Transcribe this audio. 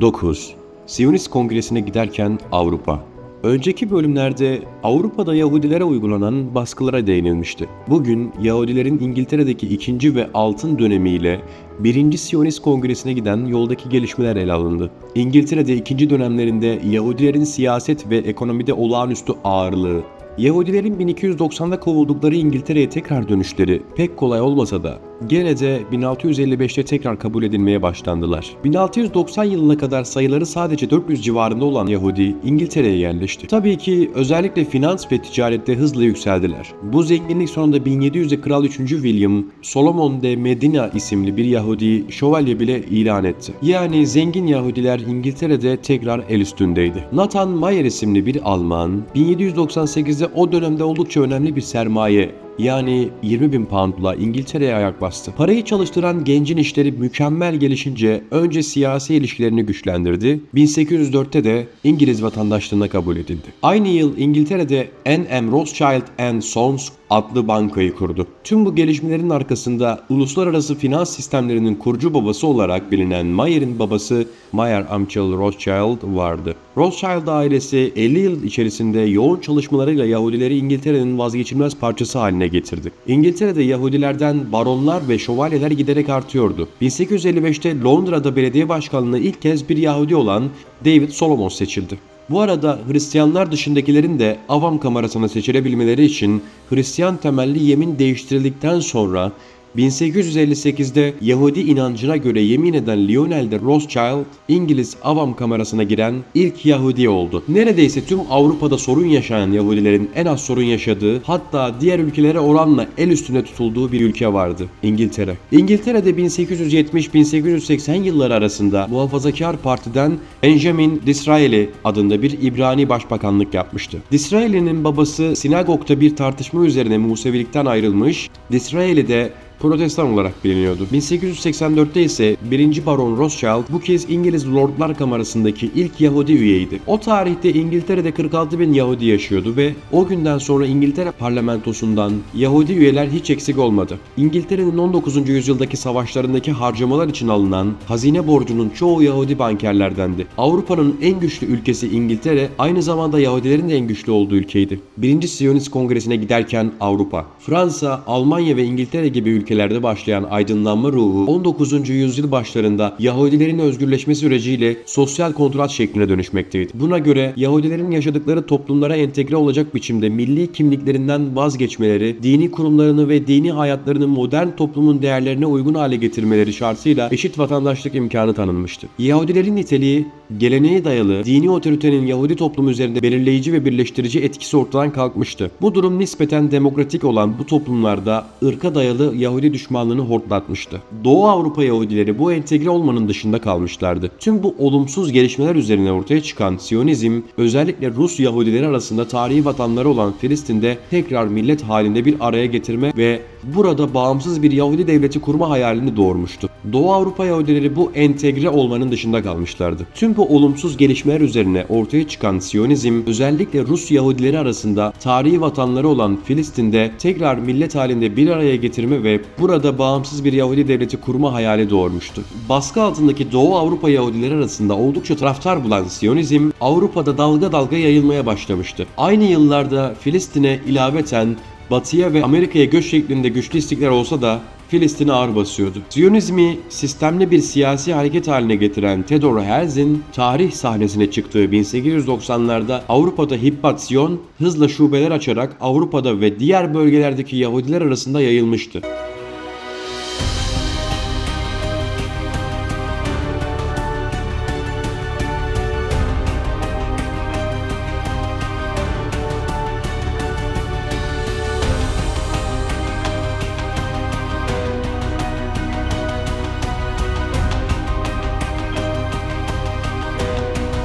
9. Siyonist Kongresi'ne giderken Avrupa. Önceki bölümlerde Avrupa'da Yahudilere uygulanan baskılara değinilmişti. Bugün Yahudilerin İngiltere'deki ikinci ve altın dönemiyle birinci Siyonist Kongresi'ne giden yoldaki gelişmeler ele alındı. İngiltere'de ikinci dönemlerinde Yahudilerin siyaset ve ekonomide olağanüstü ağırlığı, Yahudilerin 1290'da kovuldukları İngiltere'ye tekrar dönüşleri pek kolay olmasa da gene de 1655'te tekrar kabul edilmeye başlandılar. 1690 yılına kadar sayıları sadece 400 civarında olan Yahudi İngiltere'ye yerleşti. Tabii ki özellikle finans ve ticarette hızla yükseldiler. Bu zenginlik sonunda 1700'de Kral 3. William, Solomon de Medina isimli bir Yahudi şövalye bile ilan etti. Yani zengin Yahudiler İngiltere'de tekrar el üstündeydi. Nathan Mayer isimli bir Alman, 1798'de o dönemde oldukça önemli bir sermaye yani 20 bin poundla İngiltere'ye ayak bastı. Parayı çalıştıran gencin işleri mükemmel gelişince önce siyasi ilişkilerini güçlendirdi. 1804'te de İngiliz vatandaşlığına kabul edildi. Aynı yıl İngiltere'de N.M. Rothschild and Sons adlı bankayı kurdu. Tüm bu gelişmelerin arkasında uluslararası finans sistemlerinin kurucu babası olarak bilinen Mayer'in babası Mayer Amschel Rothschild vardı. Rothschild ailesi 50 yıl içerisinde yoğun çalışmalarıyla Yahudileri İngiltere'nin vazgeçilmez parçası haline getirdi. İngiltere'de Yahudilerden baronlar ve şövalyeler giderek artıyordu. 1855'te Londra'da belediye başkanlığına ilk kez bir Yahudi olan David Solomon seçildi. Bu arada Hristiyanlar dışındakilerin de avam kamerasına seçilebilmeleri için Hristiyan temelli yemin değiştirildikten sonra 1858'de Yahudi inancına göre yemin eden Lionel de Rothschild, İngiliz avam kamerasına giren ilk Yahudi oldu. Neredeyse tüm Avrupa'da sorun yaşayan Yahudilerin en az sorun yaşadığı, hatta diğer ülkelere oranla el üstünde tutulduğu bir ülke vardı. İngiltere. İngiltere'de 1870-1880 yılları arasında Muhafazakar Parti'den Benjamin Disraeli adında bir İbrani başbakanlık yapmıştı. Disraeli'nin babası sinagogda bir tartışma üzerine Musevilikten ayrılmış, Disraeli de Protestan olarak biliniyordu. 1884'te ise 1. Baron Rothschild bu kez İngiliz Lordlar Kamerası'ndaki ilk Yahudi üyeydi. O tarihte İngiltere'de 46 bin Yahudi yaşıyordu ve o günden sonra İngiltere parlamentosundan Yahudi üyeler hiç eksik olmadı. İngiltere'nin 19. yüzyıldaki savaşlarındaki harcamalar için alınan hazine borcunun çoğu Yahudi bankerlerdendi. Avrupa'nın en güçlü ülkesi İngiltere aynı zamanda Yahudilerin de en güçlü olduğu ülkeydi. 1. Siyonist Kongresi'ne giderken Avrupa, Fransa, Almanya ve İngiltere gibi ülkelerde başlayan aydınlanma ruhu 19. yüzyıl başlarında Yahudilerin özgürleşme süreciyle sosyal kontrat şekline dönüşmekteydi. Buna göre Yahudilerin yaşadıkları toplumlara entegre olacak biçimde milli kimliklerinden vazgeçmeleri, dini kurumlarını ve dini hayatlarını modern toplumun değerlerine uygun hale getirmeleri şartıyla eşit vatandaşlık imkanı tanınmıştı. Yahudilerin niteliği geleneğe dayalı dini otoritenin Yahudi toplumu üzerinde belirleyici ve birleştirici etkisi ortadan kalkmıştı. Bu durum nispeten demokratik olan bu toplumlarda ırka dayalı Yahudi düşmanlığını hortlatmıştı. Doğu Avrupa Yahudileri bu entegre olmanın dışında kalmışlardı. Tüm bu olumsuz gelişmeler üzerine ortaya çıkan Siyonizm özellikle Rus Yahudileri arasında tarihi vatanları olan Filistin'de tekrar millet halinde bir araya getirme ve burada bağımsız bir Yahudi devleti kurma hayalini doğurmuştu. Doğu Avrupa Yahudileri bu entegre olmanın dışında kalmışlardı. Tüm bu olumsuz gelişmeler üzerine ortaya çıkan Siyonizm özellikle Rus Yahudileri arasında tarihi vatanları olan Filistin'de tekrar millet halinde bir araya getirme ve burada bağımsız bir Yahudi devleti kurma hayali doğurmuştu. Baskı altındaki Doğu Avrupa Yahudileri arasında oldukça taraftar bulan Siyonizm Avrupa'da dalga dalga yayılmaya başlamıştı. Aynı yıllarda Filistin'e ilaveten Batıya ve Amerika'ya göç şeklinde güçlü istikrar olsa da Filistin'i ağır basıyordu. Siyonizmi sistemli bir siyasi hareket haline getiren Theodor Herzl tarih sahnesine çıktığı 1890'larda Avrupa'da Hibbat Siyon hızla şubeler açarak Avrupa'da ve diğer bölgelerdeki Yahudiler arasında yayılmıştı.